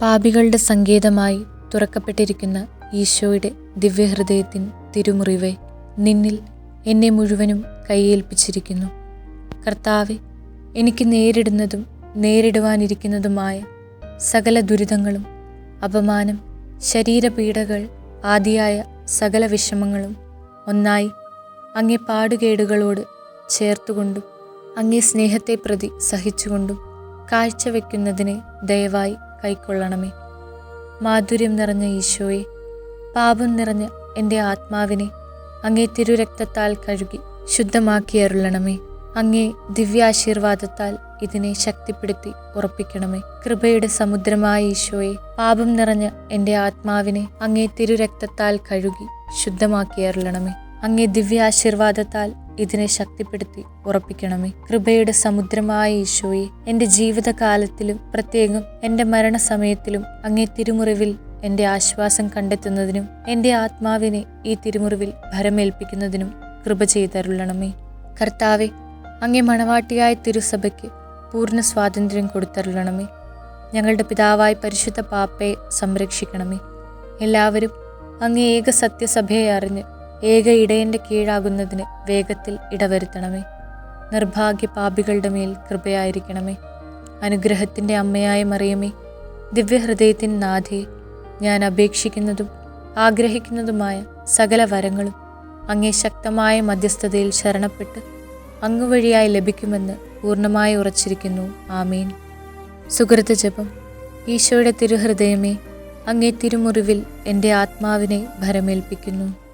പാപികളുടെ സങ്കേതമായി തുറക്കപ്പെട്ടിരിക്കുന്ന ഈശോയുടെ ദിവ്യഹൃദയത്തിൻ തിരുമുറിവെ നിന്നിൽ എന്നെ മുഴുവനും കൈയേൽപ്പിച്ചിരിക്കുന്നു. കർത്താവെ എനിക്ക് നേരിടുന്നതും നേരിടുവാനിരിക്കുന്നതുമായ സകല ദുരിതങ്ങളും അപമാനം ശരീരപീഡകൾ ആദിയായ സകല വിഷമങ്ങളും ഒന്നായി അങ്ങേ പാടുകേടുകളോട് ചേർത്തുകൊണ്ടും അങ്ങേ സ്നേഹത്തെ പ്രതി സഹിച്ചുകൊണ്ടും കാഴ്ചവെക്കുന്നതിനെ ദയവായി കൈക്കൊള്ളണമേ. മാധുര്യം നിറഞ്ഞ ഈശോയെ പാപം നിറഞ്ഞ എന്റെ ആത്മാവിനെ അങ്ങേ തിരുരക്തത്താൽ കഴുകി ശുദ്ധമാക്കി അരുളണമേ. അങ്ങേ ദിവ്യാശീർവാദത്താൽ ഇതിനെ ശക്തിപ്പെടുത്തി ഉറപ്പിക്കണമേ. കൃപയുടെ സമുദ്രമായ ഈശോയെ പാപം നിറഞ്ഞ എന്റെ ആത്മാവിനെ അങ്ങേ തിരുരക്തത്താൽ കഴുകി ശുദ്ധമാക്കി അരുളണമേ. അങ്ങേ ദിവ്യാശീർവാദത്താൽ ഇതിനെ ശക്തിപ്പെടുത്തി ഉറപ്പിക്കണമേ. കൃപയുടെ സമുദ്രമായ ഈശോയെ എന്റെ ജീവിതകാലത്തിലും പ്രത്യേകം എന്റെ മരണസമയത്തിലും അങ്ങേ തിരുമുറിവിൽ എന്റെ ആശ്വാസം കണ്ടെത്തുന്നതിനും എന്റെ ആത്മാവിനെ ഈ തിരുമുറിവിൽ ഭരമേൽപ്പിക്കുന്നതിനും കൃപ ചെയ്തരുളണമേ. കർത്താവെ അങ്ങേ മണവാട്ടിയായ തിരുസഭയ്ക്ക് പൂർണ സ്വാതന്ത്ര്യം കൊടുത്തരുളണമേ. ഞങ്ങളുടെ പിതാവായ പരിശുദ്ധ പാപ്പയെ സംരക്ഷിക്കണമേ. എല്ലാവരും അങ്ങേ ഏക സത്യസഭയെ അറിഞ്ഞ് ഏക ഇടയന്റെ കീഴാകുന്നതിന് വേഗത്തിൽ ഇടവരുത്തണമേ. നിർഭാഗ്യ പാപികളുടെ മേൽ കൃപയായിരിക്കണമേ. അനുഗ്രഹത്തിന്റെ അമ്മയായ മറിയമേ ദിവ്യഹൃദയത്തിൻ നാഥേ ഞാൻ അപേക്ഷിക്കുന്നതും ആഗ്രഹിക്കുന്നതുമായ സകല വരങ്ങളും അങ്ങേ ശക്തമായ മധ്യസ്ഥതയിൽ ശരണപ്പെട്ട് അങ്ങുവഴിയായി ലഭിക്കുമെന്ന് പൂർണമായി ഉറച്ചിരിക്കുന്നു. ആമീൻ. സുഹൃത്ത് ജപം. ഈശോയുടെ തിരുഹൃദയമേ അങ്ങേ തിരുമുറിവിൽ എന്റെ ആത്മാവിനെ ഭരമേൽപ്പിക്കുന്നു.